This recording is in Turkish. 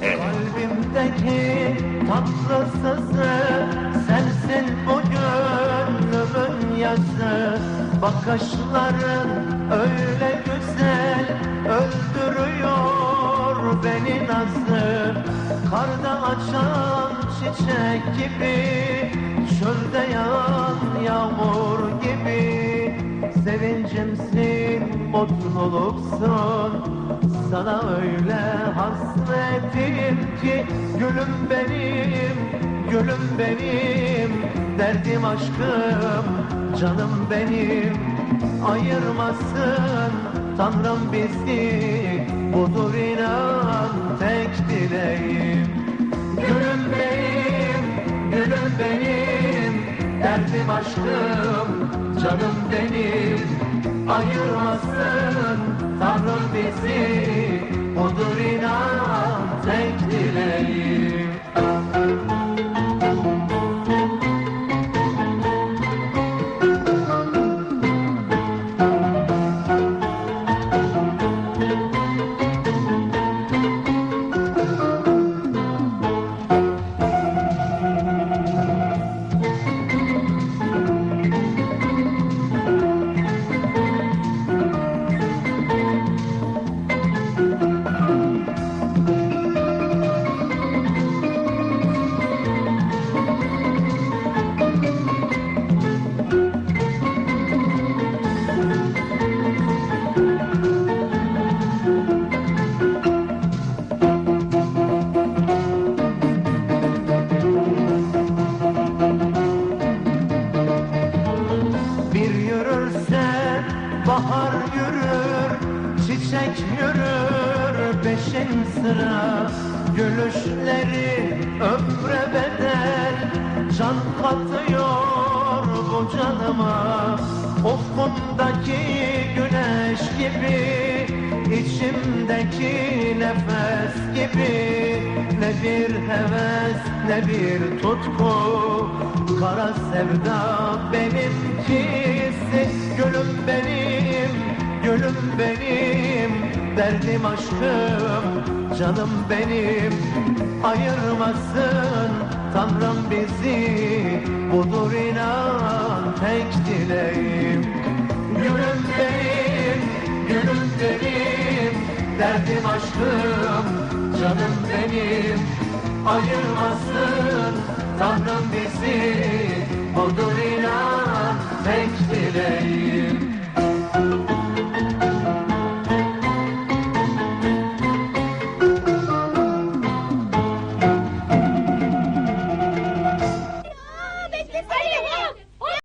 Kalbimdeki tatlı sızı sensin bu gönlümün yazı. Bakışların öyle güzel öldürüyor beni nazlı Karda açan çiçek gibi çölde yağan yağmur gibi. Sevincimsin, mutluluksun Sana öyle hasretim ki Gülüm benim, gülüm benim. Derdim aşkım, canım benim. Ayırmasın Tanrım bizi Budur inan tek dileğim. Gülüm benim, gülüm benim. Derdim aşkım, canım benim. Ayırmasın Tanrım bizi bahar yürür, çiçek yürür peşin sıra. Gülüşleri ömre bedel, can katıyor bu canıma. Ufkundaki güneş gibi, içimdeki nefes gibi. Ne bir heves ne bir tutku, kara sevda benimkisi. Gülüm benim, gülüm benim, derdim aşkım, canım benim. Ayırmasın Tanrım bizi, budur inan tek dileğim. Gülüm benim, gülüm benim, derdim aşkım, canım benim. Ayırmasın Tanrım bizi, budur inan tek dileğim.